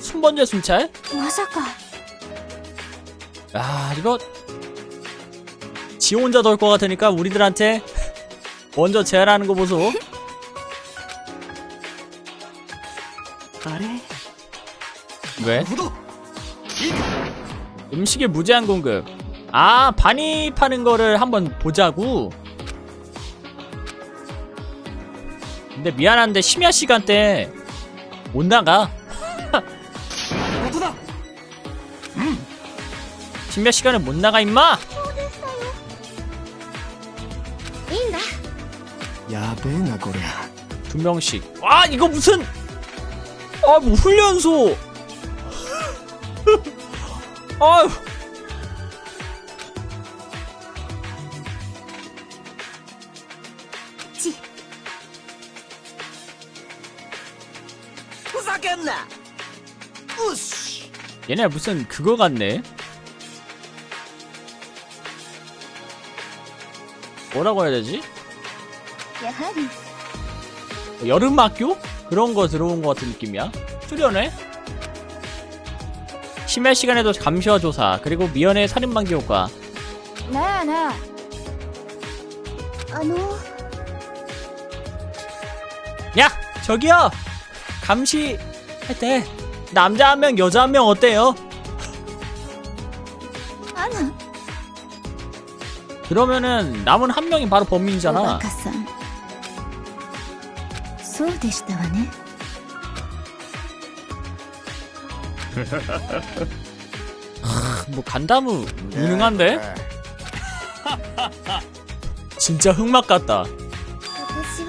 순번제 순찰? まさか 야 이거 지 혼자 돌 것 같으니까 우리들한테 먼저 제안하는 거 보소 あれ 왜? ほど 음식의 무제한 공급 아 반입하는 거를 한번 보자고 근데 미안한데 심야 시간대 못 나가 몇 시간을 못 나가 임마. 야배나 거야. 두 명씩. 와 이거 무슨? 아 뭐 훈련소. 아유. 얘네 무슨 그거 같네. 뭐라고 해야 되지? 여름 학교? 그런 거 들어온 것 같은 느낌이야. 출연해? 심야 시간에도 감시와 조사, 그리고 미연의 살인방지 효과. 나, 나. 야! 저기요! 감시! 할 때, 남자 한 명, 여자 한 명 어때요? 그러면은 남은 한 명이 바로 おバ 범인이잖아. カさんそうでしたわね 뭐 간다무 유능한데? 진짜 흑막 같다. 私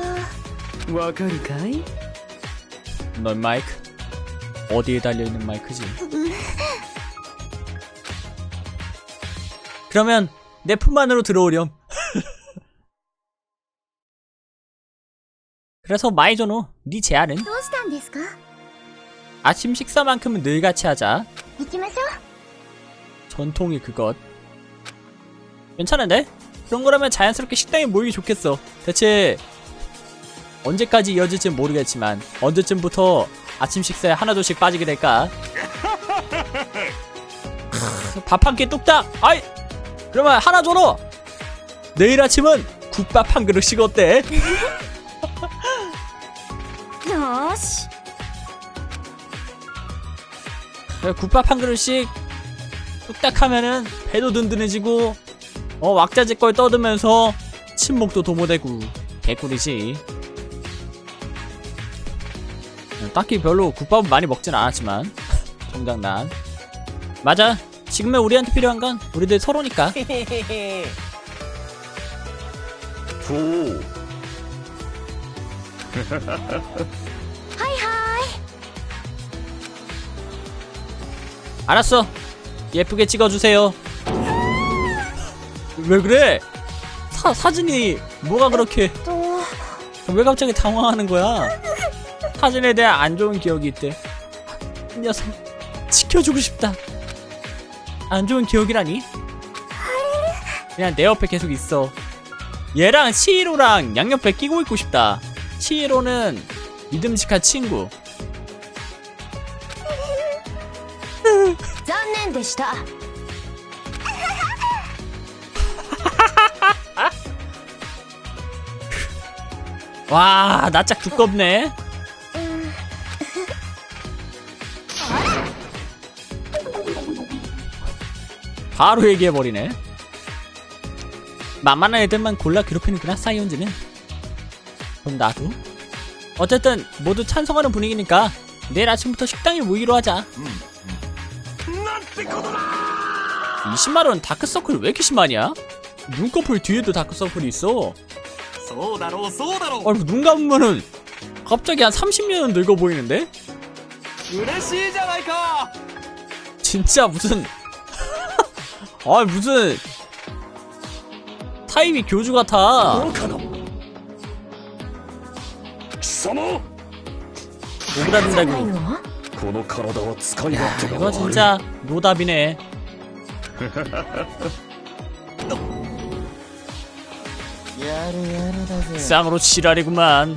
はわかるかい 넌 마이크 어디에 달려 있는 마이크지? 그러면 내 품 안으로 들어오렴. 그래서 마이조노, 네 제안은? 아침 식사만큼은 늘 같이 하자. 전통이 그것. 괜찮은데? 그런 거라면 자연스럽게 식당에 모이기 좋겠어. 대체 언제까지 이어질진 모르겠지만 언제쯤부터 아침 식사에 하나둘씩 빠지게 될까? 밥 한 끼 뚝딱! 아이! 그러면 하나 줘도 내일 아침은 국밥 한 그릇씩 어때? 어, 요시 국밥 한 그릇씩 뚝딱 하면은 배도 든든해지고 어 왁자지껄 떠들면서 침묵도 도모되고 개꿀이지. 어, 딱히 별로 국밥은 많이 먹진 않았지만 정작 난. 맞아? 지금의 우리한테 필요한 건 우리들 서로니까. 조 알았어. 예쁘게 찍어주세요. 왜 그래? 사, 사진이 뭐가 그렇게 또 왜 갑자기 당황하는 거야? 사진에 대한 안 좋은 기억이 있대. 이 녀석 지켜주고 싶다. 안 좋은 기억이라니? 그냥 내 옆에 계속 있어. 얘랑 시이로랑 양옆에 끼고 있고 싶다. 시이로는 믿음직한 친구. 와, 나 짝 두껍네. 바로 얘기해버리네 만만한 애들만 골라 괴롭히는구나 사이언즈는? 그럼 나도 어쨌든 모두 찬성하는 분위기니까 내일 아침부터 식당에 모이기로 하자 20만원 다크서클 왜 이렇게 심하냐? 눈꺼풀 뒤에도 다크서클이 있어 아니 눈 감으면은 갑자기 한 30년은 늙어 보이는데? 진짜 무슨 아 무슨 타입이 교주 같아 うかな貴様 오그라든다고 のこの体は使い 야 勝手が 이거 悪い 진짜 노답이네 쌍으로 지랄이구만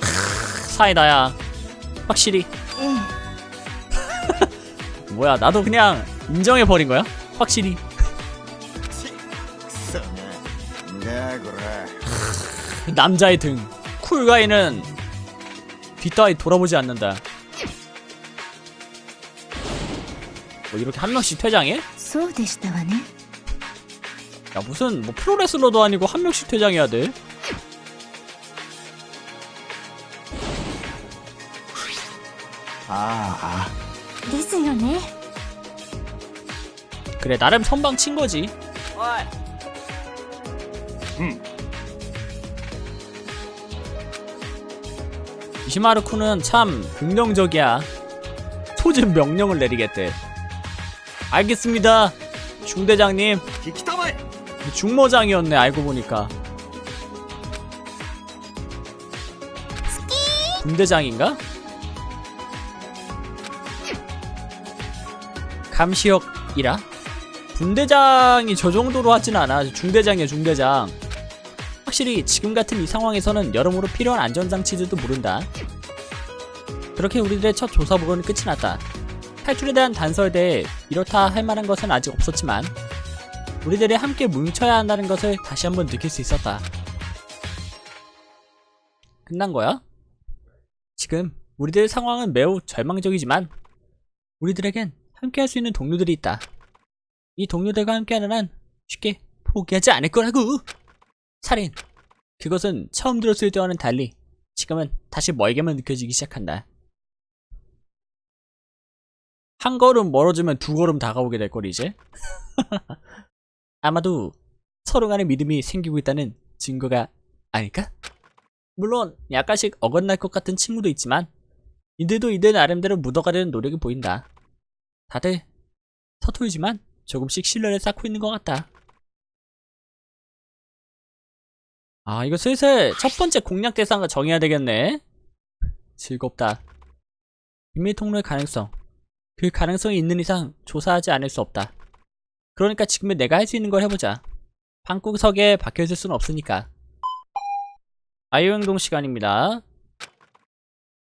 크, 사이다야 확실히 え 뭐야 나도 그냥 인정해버린 거야? 확실히 남자의 등 쿨가이는 뒷따위 돌아보지 않는다 뭐 이렇게 한 명씩 퇴장해? 야 무슨 뭐 프로레슬러도 아니고 한 명씩 퇴장해야 돼? 아, 아. 네. 그래 나름 선방 친 거지. 이시마르쿠는 참 긍정적이야. 소집 명령을 내리겠대. 알겠습니다. 중대장님. 중모장이었네 알고 보니까. 중대장인가? 감시역이라? 분대장이 저 정도로 하진 않아. 중대장이야, 중대장. 확실히 지금 같은 이 상황에서는 여러모로 필요한 안전장치들도 모른다 그렇게 우리들의 첫 조사 보고는 끝이 났다 탈출에 대한 단서에 대해 이렇다 할 만한 것은 아직 없었지만 우리들이 함께 뭉쳐야 한다는 것을 다시 한번 느낄 수 있었다. 끝난 거야? 지금 우리들의 상황은 매우 절망적이지만 우리들에겐 함께 할 수 있는 동료들이 있다. 이 동료들과 함께하는 한 쉽게 포기하지 않을 거라고! 살인. 그것은 처음 들었을 때와는 달리 지금은 다시 멀게만 느껴지기 시작한다. 한 걸음 멀어지면 두 걸음 다가오게 될 거리 이제. 아마도 서로 간의 믿음이 생기고 있다는 증거가 아닐까? 물론 약간씩 어긋날 것 같은 친구도 있지만 이들도 이들 나름대로 묻어가려는 노력이 보인다. 다들 서툴지만 조금씩 신뢰를 쌓고 있는 것 같다. 아 이거 슬슬 첫 번째 공략 대상을 정해야 되겠네. 즐겁다. 비밀 통로의 가능성. 그 가능성이 있는 이상 조사하지 않을 수 없다. 그러니까 지금은 내가 할 수 있는 걸 해보자. 방구석에 박혀있을 수는 없으니까. 아이유행동 시간입니다.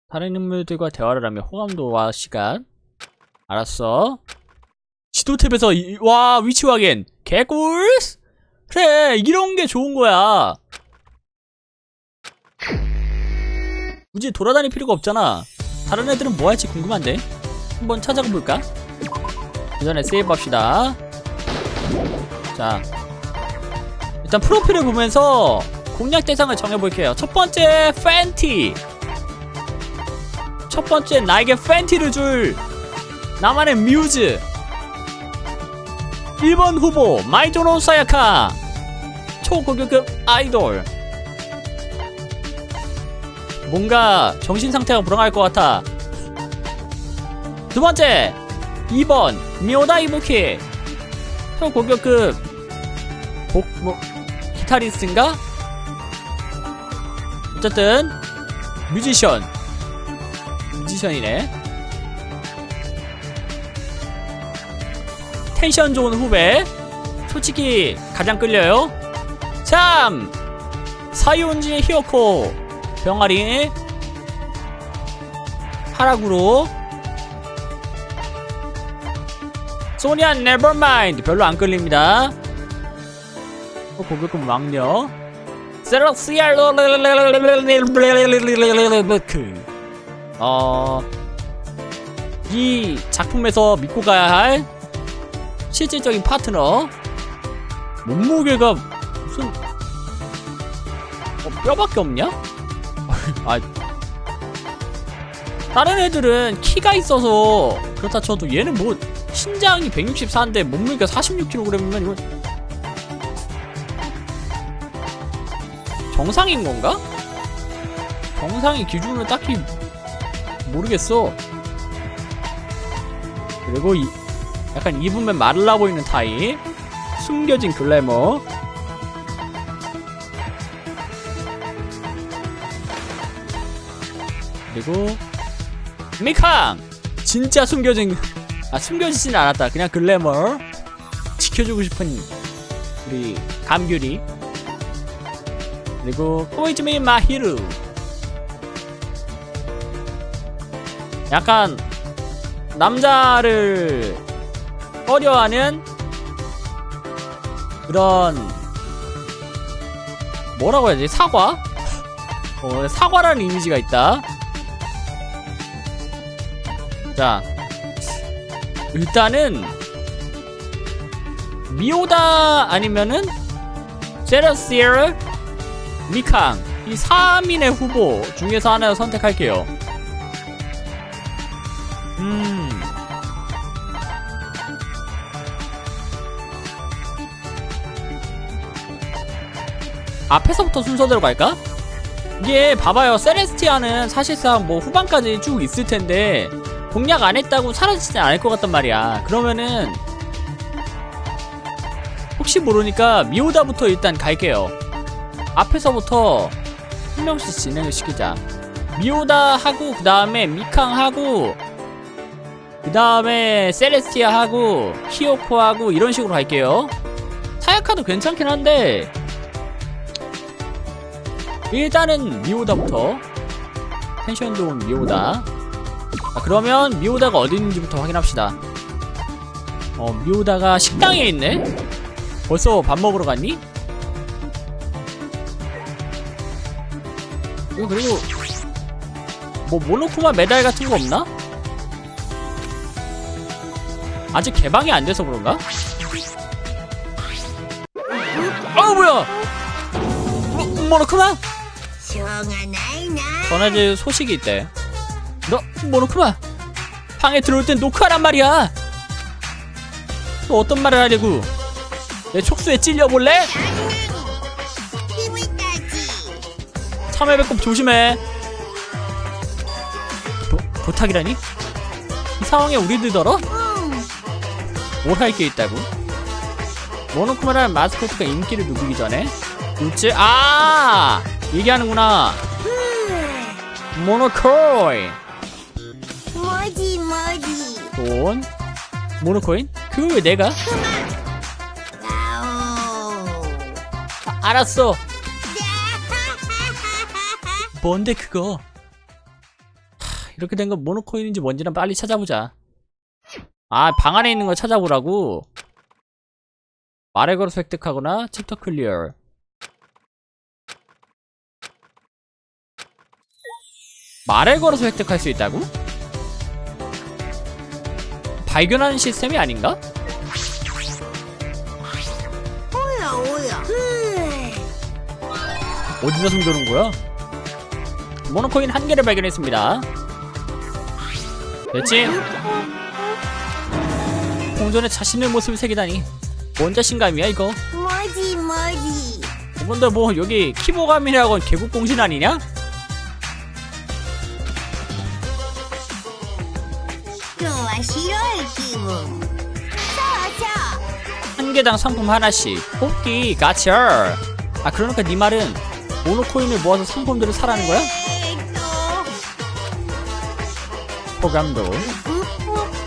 다른 인물들과 대화를 하며 호감도와 시간. 알았어. 지도 탭에서 이- 와 위치 확인. 개꿀. 그래 이런 게 좋은 거야. 굳이 돌아다닐 필요가 없잖아. 다른 애들은 뭐 할지 궁금한데. 한번 찾아가 볼까? 그 전에 세이브 합시다. 자 일단 프로필을 보면서 공략 대상을 정해볼게요 첫 번째 팬티 첫 번째 나에게 팬티를 줄 나만의 뮤즈 1번 후보 마이토노 사야카 초고교급 아이돌 뭔가 정신 상태가 불안할 것 같아 두 번째 2번 미오다 이부키 초고교급 복, 뭐, 기타리스트인가? 어쨌든, 뮤지션. 뮤지션이네. 텐션 좋은 후배. 솔직히 가장 끌려요. 3. 사이온지 히어코. 병아리. 하라구로. 소니아 네버마인드 별로 안 끌립니다. 어, 고급금 왕녀. 세라시알로 어. 이 작품에서 믿고 가야 할 실질적인 파트너. 몸무게가 무슨 어, 뼈밖에 없냐? 아 다른 애들은 키가 있어서 그렇다 쳐도 얘는 뭐 신장이 164인데 몸무게가 46kg이면 이건 정상인 건가? 정상의 기준을 딱히 모르겠어. 그리고 이, 약간 입으면 마를라 보이는 타입. 숨겨진 글래머. 그리고 미캉! 진짜 숨겨진 아 숨겨지진 않았다. 그냥 글래머. 지켜주고 싶은 우리 감귤이. 그리고 코이즈미 마히루. 약간 남자를 꺼려하는 그런 뭐라고 해야지 사과? 어, 사과라는 이미지가 있다. 자, 일단은 미오다 아니면은 제라시에르 미캉 이 3인의 후보 중에서 하나 선택할게요. 음. 앞에서부터 순서대로 갈까? 이게 봐봐요 세레스티아는 사실상 뭐 후반까지 쭉 있을 텐데 공략 안 했다고 사라지지 않을 것 같단 말이야. 그러면은 혹시 모르니까 미오다부터 일단 갈게요. 앞에서부터 한 명씩 진행을 시키자. 미오다 하고 그 다음에 미캉 하고 그 다음에 세레스티아 하고 히오코 하고 이런 식으로 갈게요. 타야카도 괜찮긴 한데 일단은 미오다부터. 텐션 좋은 미오다 자, 그러면 미오다가 어디 있는지부터 확인합시다. 어, 미오다가 식당에 있네? 벌써 밥 먹으러 갔니? 이거 그리고 뭐 몰로쿠마 메달 같은 거 없나? 아직 개방이 안 돼서 그런가? 아 뭐야! 모, 모노코마? 전화질 소식이 있대 너 모노크마 방에 들어올 땐 노크하란 말이야 또 어떤 말을 하려고 내 촉수에 찔려볼래? 참외 배꼽 조심해 보, 부탁이라니? 이 상황에 우리들더러? 뭘 할 게 있다고? 모노크마라는 마스코트가 인기를 누리기 전에 우찌 아 얘기하는구나 모노코이 돈 모노코인? 그걸 왜 내가? 아, 알았어. 뭔데 그거? 하, 이렇게 된 건 모노코인인지 뭔지는 빨리 찾아보자. 아, 방 안에 있는 걸 찾아보라고? 말을 걸어서 획득하거나 챕터 클리어. 말을 걸어서 획득할 수 있다고? 발견하는 시스템이 아닌가? 오야 오야. 어디서 숨겨놓은 거야? 모노코인 한 개를 발견했습니다. 됐지? 공전에 자신의 모습을 새기다니 뭔 자신감이야 이거 뭐지 뭐지 근데 뭐 여기 키보감이라고 개국공신 아니냐? 상품은 한 개당 상품 하나씩 뽑기 가치얼 아 그러니까 네 말은 모노코인을 모아서 상품들을 사라는 거야? 호감도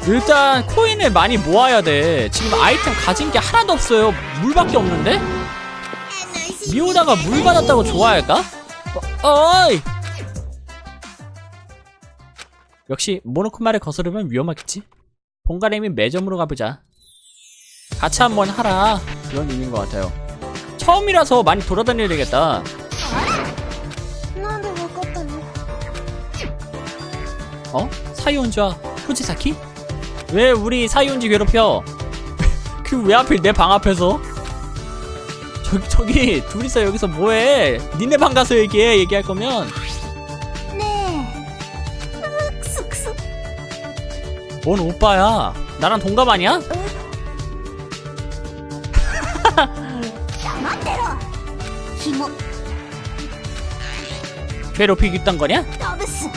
일단 코인을 많이 모아야 돼 지금 아이템 가진 게 하나도 없어요 물밖에 없는데? 미오다가 물 받았다고 좋아할까? 어, 어이 역시 모노코 말을 거스르면 위험하겠지? 본가래미 매점으로 가보자 같이 한번 하라 그런 의미인 것 같아요 처음이라서 많이 돌아다녀야 되겠다 어? 사이온즈와 후지사키? 왜 우리 사이온즈 괴롭혀? 그 왜 하필 내 방 앞에서? 저기 저기 둘이서 여기서 뭐해? 니네 방 가서 얘기해 얘기할 거면 뭔 오빠야? 나랑 동갑 아니야? 괴롭히기 딴 거냐? 더브스.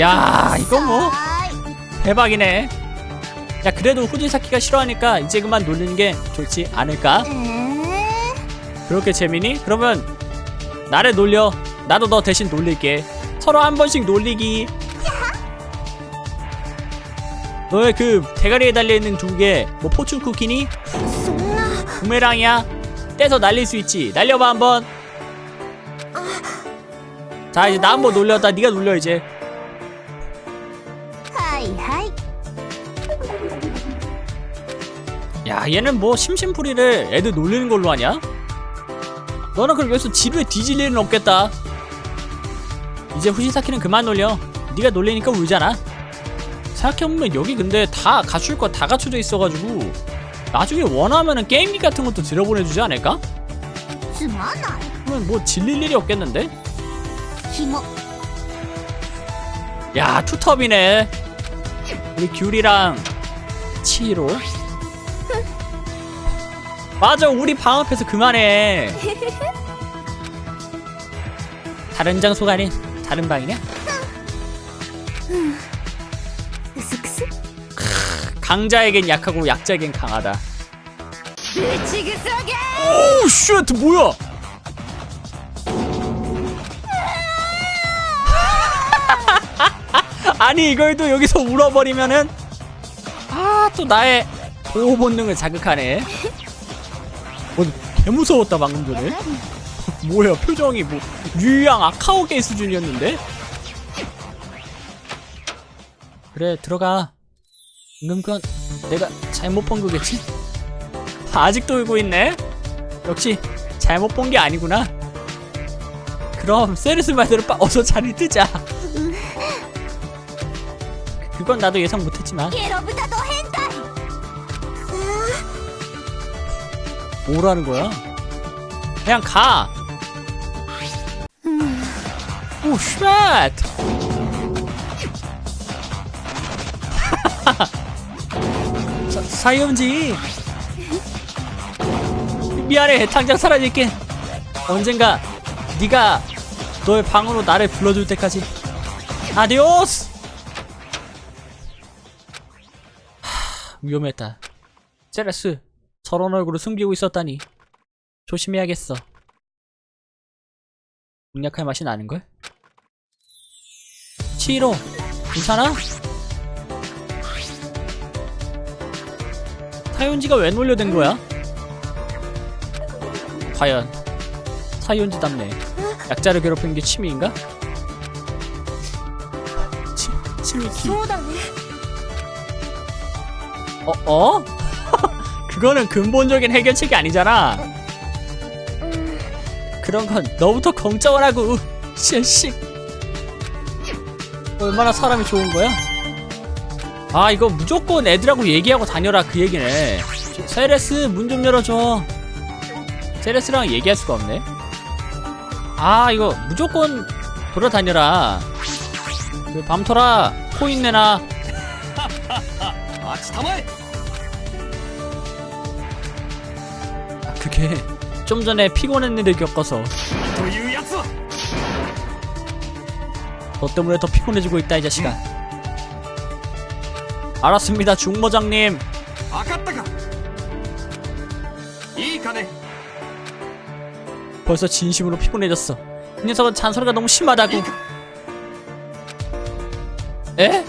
야 이거 뭐 대박이네 야 그래도 후진 사키가 싫어하니까 이제 그만 놀리는 게 좋지 않을까? 그렇게 재민이? 그러면 나를 놀려 나도 너 대신 놀릴게. 서로 한 번씩 놀리기. 너의 그 대가리에 달려있는 두개뭐 포춘 쿠키니? 부메랑이야? 떼서 날릴 수 있지. 날려봐 한번. 자 이제 나 한 번 놀렸다. 네가 놀려 이제. 야 얘는 뭐 심심풀이를 애들 놀리는 걸로 하냐? 너는 그럼 여기서 지루에 뒤질 일은 없겠다. 이제 후진사키는 그만 놀려. 네가 놀리니까 울잖아. 생각해보면 여기 근데 다 갖출 거 다 갖춰져 있어가지고 나중에 원하면은 게임기 같은 것도 들여보내주지 않을까? 그러면 뭐 질릴 일이 없겠는데? 야 투톱이네. 우리 귤이랑 치로. 맞아 우리 방 앞에서 그만해. 다른 장소가 아닌 다른 방이냐? 강자에겐 약하고 약자에겐 강하다. 으치그하게 오, 쉣 뭐야? 아니 이걸 또 여기서 울어버리면은? 아 또 나의 보호 본능을 자극하네. 어, 개무서웠다 방금 전에. 뭐야 표정이 뭐 뉴양 아카오게 수준이었는데? 그래 들어가 방금 건 내가 잘못 본 거겠지? 아직도 울고 있네? 역시 잘못 본 게 아니구나 그럼 세르스 말대로 빠 어서 자리 뜨자 그건 나도 예상 못했지만 뭐라는 거야? 그냥 가! 오, 쉣! 사, 사이언지. 미안해 당장 사라질게. 언젠가 네가 너의 방으로 나를 불러줄 때까지. 아디오스! 하, 위험했다. 세레스 저런 얼굴을 숨기고 있었다니. 조심해야겠어. 공략할 맛이 나는걸? 치히로 괜찮아? 타윤지가 왜 놀려된 거야? 과연 타윤지답네 약자를 괴롭히는 게 취미인가? 치, 취미 키 어? 어? 그거는 근본적인 해결책이 아니잖아 그런 건 너부터 걱정을 하고 씨씨 얼마나 사람이 좋은 거야? 아 이거 무조건 애들하고 얘기하고 다녀라 그 얘기네. 세레스 문 좀 열어줘. 세레스랑 얘기할 수가 없네. 아 이거 무조건 돌아다녀라. 그 밤토라 코인 내놔. 아, 아 그게 좀 전에 피곤했는데 겪어서. 그 너 때문에 더 피곤해지고 있다 이 자식아. 알았습니다 중모장님. 아깝다가. 이 가네 벌써 진심으로 피곤해졌어. 이 녀석은 잔소리가 너무 심하다고. 에?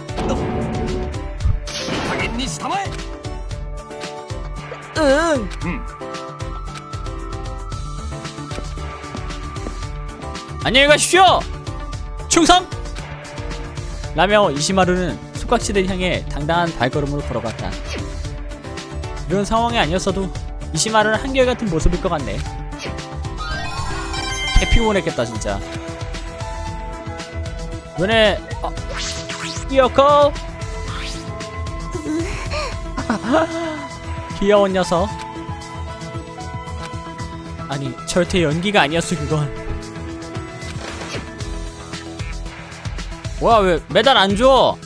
당연히 사마에? 응. 음. 안녕히 가십시오. 충성! 라며 이시마루는 숙각지대를 향해 당당한 발걸음으로 걸어갔다. 이런 상황이 아니었어도 이시마루는 한결같은 모습일 것 같네. 개 피곤했겠다 진짜. 눈에 어, 이어커 귀여운 녀석. 아니 절대 연기가 아니었어 그건 뭐야 왜 메달 안 줘?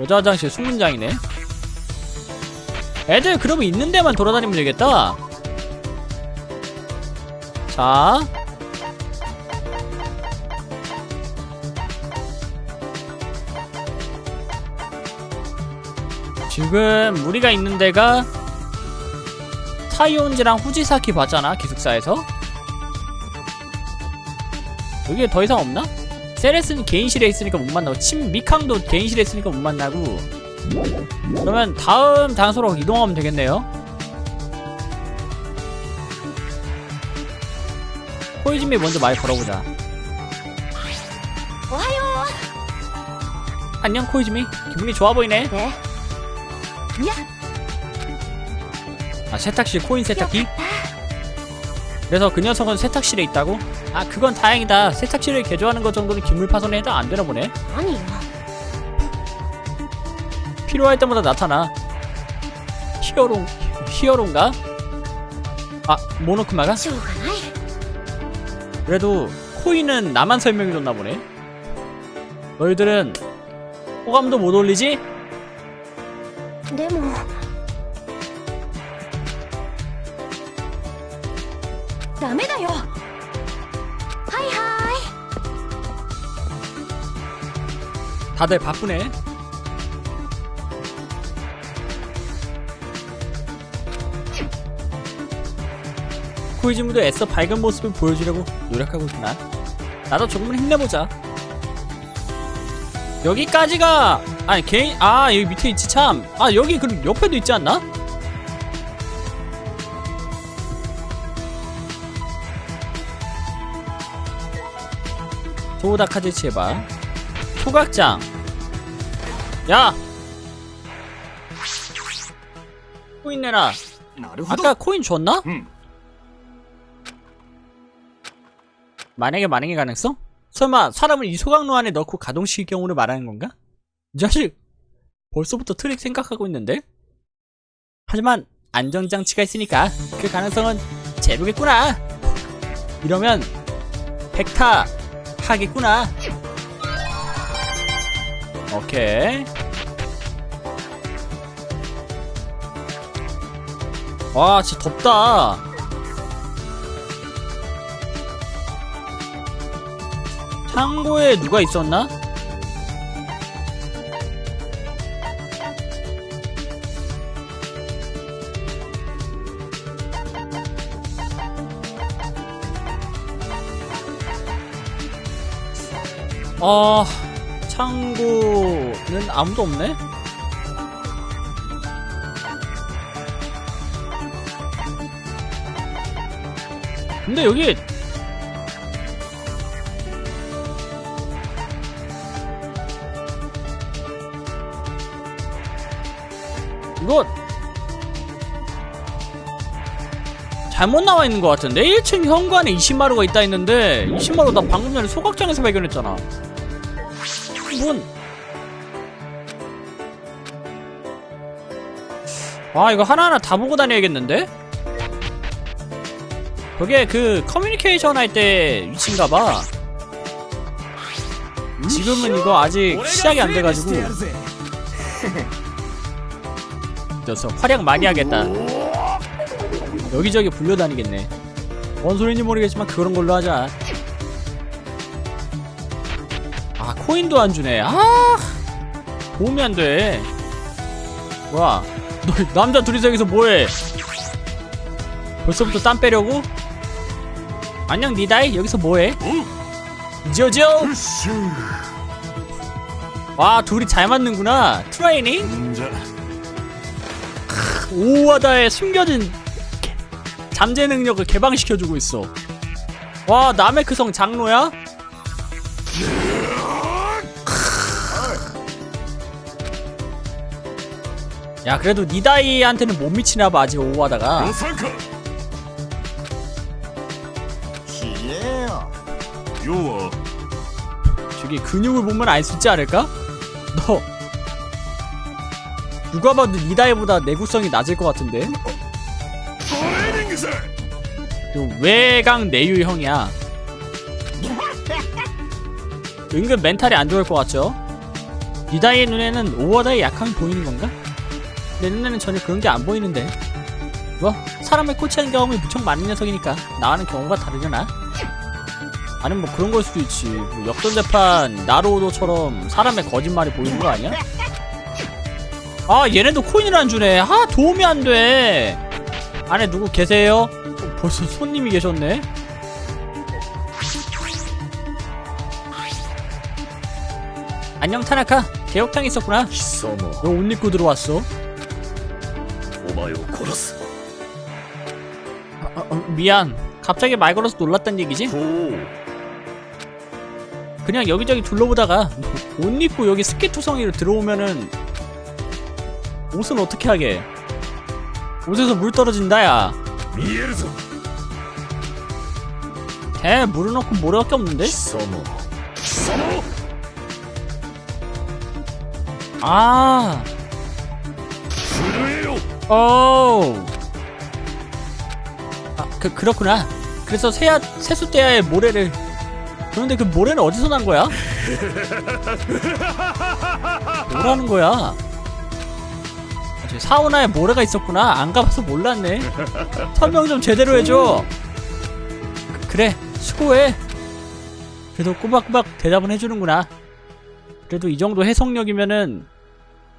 여자 화장실 숙문장이네. 애들 그러면 있는 데만 돌아다니면 되겠다. 자. 지금 우리가 있는 데가 타이온지랑 후지사키 봤잖아 기숙사에서 여기에 더 이상 없나? 세레스는 개인실에 있으니까 못 만나고 침 미캉도 개인실에 있으니까 못 만나고 그러면 다음 단소로 이동하면 되겠네요 코이즈미 먼저 말 걸어보자 와요. 안녕 코이즈미 기분이 좋아 보이네 네. 아 세탁실 코인 세탁기? 그래서 그 녀석은 세탁실에 있다고? 아 그건 다행이다. 세탁실을 개조하는 것 정도는 기물 파손에 해당 안 되나 보네. 何よ 필요할 때마다 나타나. 히어로 히어로인가? 아 모노크마가? しょうがない 그래도 코인은 나만 설명해줬나 보네. 너희들은 호감도 못 올리지? でもダメだよ 다들 바쁘네. 코이즈무도 애써 밝은 모습을 보여주려고 노력하고 있구나. 나도 조금은 힘내보자. 여기까지가 아니 개인 아 여기 밑에 있지 참. 아 여기 그 옆에도 있지 않나? 소다카즈치 해봐. 소각장. 야! 코인 내라. 아까 코인 줬나? 만약에 만약에 가능성? 설마 사람을 이 소각로 안에 넣고 가동시킬 경우를 말하는 건가? 이 자식 벌써부터 트릭 생각하고 있는데? 하지만 안전장치가 있으니까 그 가능성은 제로겠구나 이러면 백타 하겠구나 오케이. 와 진짜 덥다. 창고에 누가 있었나? 아, 창고는 아무도 없네? 근데 여기 이거 잘못 나와 있는 것 같은데 1층 현관에 20마루가 있다 했는데 20마루 나 방금 전에 소각장에서 발견했잖아 분아 이거 하나하나 다 보고 다녀야겠는데? 그게 그 커뮤니케이션 할 때 위치인가봐. 지금은 이거 아직 시작이 안 돼가지고. 녀석 활약 많이 하겠다. 여기저기 불려다니겠네. 뭔 소리인지 모르겠지만 그런 걸로 하자. 코인도 안 주네. 아, 도움이 안 돼. 뭐야? 너 남자 둘이서 여기서 뭐해? 벌써부터 땀 빼려고? 안녕 니다이 여기서 뭐해? 지오지오 와 둘이 잘 맞는구나 트레이닝 오와다의 숨겨진 잠재 능력을 개방시켜주고 있어 와 남의 그성 장로야? 야 그래도 니다이한테는 못 미치나봐 아직 오버하다가 요어 저기 근육을 보면 알 수 있지 않을까? 너 누가 봐도 니다이보다 내구성이 낮을 것 같은데 외강 내유 형이야 은근 멘탈이 안 좋을 것 같죠? 니다이의 눈에는 오워다의 약함이 보이는 건가? 내 눈에는 전혀 그런 게 안 보이는데. 뭐 사람을 코치한 경험이 무척 많은 녀석이니까 나와는 경우가 다르려나? 아니면 뭐 그런 걸 수도 있지. 뭐 역전재판 나로우도처럼 사람의 거짓말이 보이는 거 아니야? 아 얘네도 코인을 안 주네. 아 도움이 안 돼. 안에 누구 계세요? 어, 벌써 손님이 계셨네. 안녕 타나카. 개혁탕 있었구나. 貴様너옷 입고 들어왔어? お前を殺す 아, 어, 미안. 갑자기 말 걸어서 놀랐단 얘기지? 그냥 여기저기 둘러보다가 옷 입고 여기 스케투성이로 들어오면은 옷은 어떻게 하게? 옷에서 물 떨어진다 야. 見えるぞ 대 물을 넣고 모래밖에 없는데? 貴様貴様 아, 震えよ 오. 아, 그 그렇구나. 그래서 세야 세숫대야의 모래를. 그런데 그 모래는 어디서 난 거야? 뭐라는 거야? 저기 사우나에 모래가 있었구나. 안 가봐서 몰랐네. 설명 좀 제대로 해줘. 그- 그래, 수고해. 그래도 꼬박꼬박 대답은 해주는구나. 그래도 이 정도 해석력이면은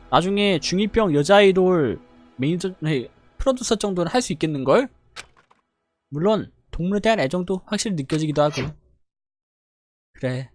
나중에 중2병 여자아이돌 매니저, 네, 프로듀서 정도는 할 수 있겠는걸? 물론 동물에 대한 애정도 확실히 느껴지기도 하고 그래